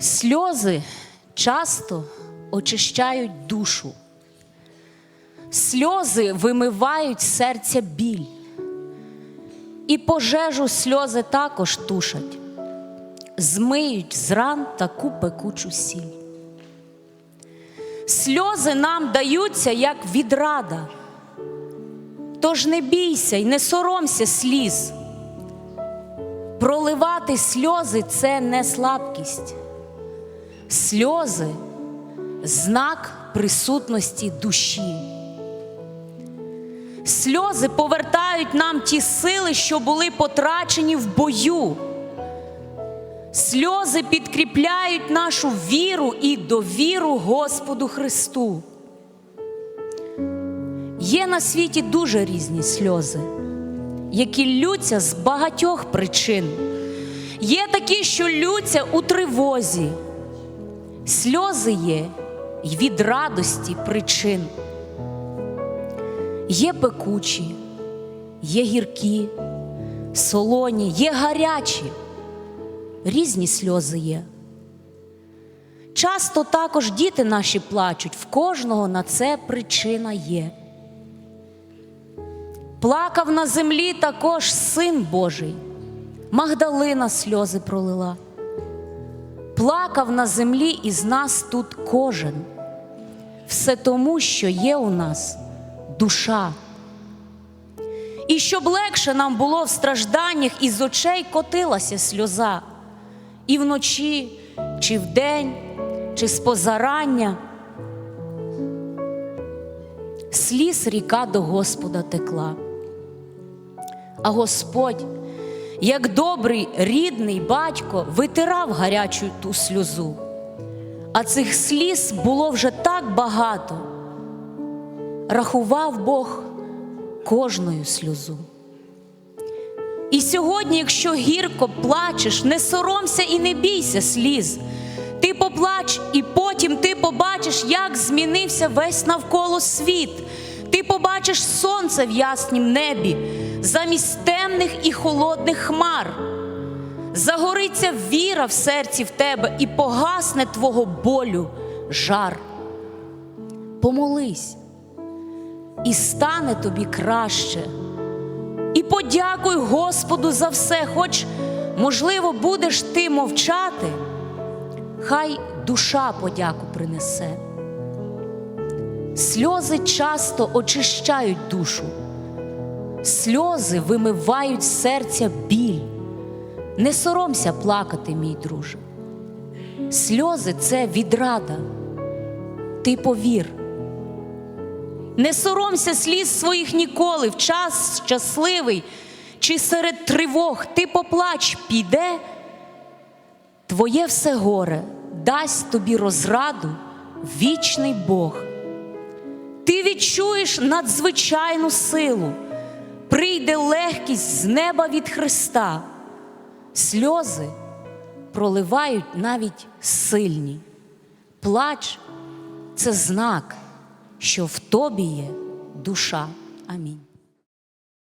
Сльози часто очищають душу. Сльози вимивають серця біль. І пожежу сльози також тушать, змиють з ран таку пекучу сіль. Сльози нам даються, як відрада. Тож не бійся й не соромся сліз. Проливати сльози це не слабкість. Сльози знак присутності душі. Сльози повертають нам ті сили, що були потрачені в бою. Сльози підкріпляють нашу віру і довіру Господу Христу. Є на світі дуже різні сльози, які лються з багатьох причин. Є такі, що лються у тривозі. Сльози є й від радості причин. Є пекучі, є гіркі, солоні, є гарячі, різні сльози є. Часто також діти наші плачуть, в кожного на це причина є. Плакав на землі також син Божий, Магдалина сльози пролила. Плакав на землі із нас тут кожен. Все тому, що є у нас душа. І щоб легше нам було в стражданнях, із очей котилася сльоза, і вночі, чи вдень, чи з позарання. Сліз ріка до Господа текла. А Господь, як добрий рідний батько, витирав гарячу ту сльозу. А цих сліз було вже так багато. Рахував Бог кожною сльозу. І сьогодні, якщо гірко плачеш, не соромся і не бійся сліз. Ти поплач, і потім ти побачиш, як змінився весь навколо світ. Ти побачиш сонце в яснім небі, замість темних і холодних хмар. Загориться віра в серці в тебе і погасне твого болю жар. Помолись, і стане тобі краще. І подякуй Господу за все, хоч, можливо, будеш ти мовчати, хай душа подяку принесе. Сльози часто очищають душу, сльози вимивають серця біль. Не соромся плакати, мій друже. Сльози це відрада. Ти повір. Не соромся сліз своїх ніколи, в час щасливий чи серед тривог ти поплач, піде, твоє все горе дасть тобі розраду вічний Бог. Ти відчуєш надзвичайну силу, прийде легкість з неба від Христа. Сльози проливають навіть сильні. Плач це знак, що в тобі є душа. Амінь.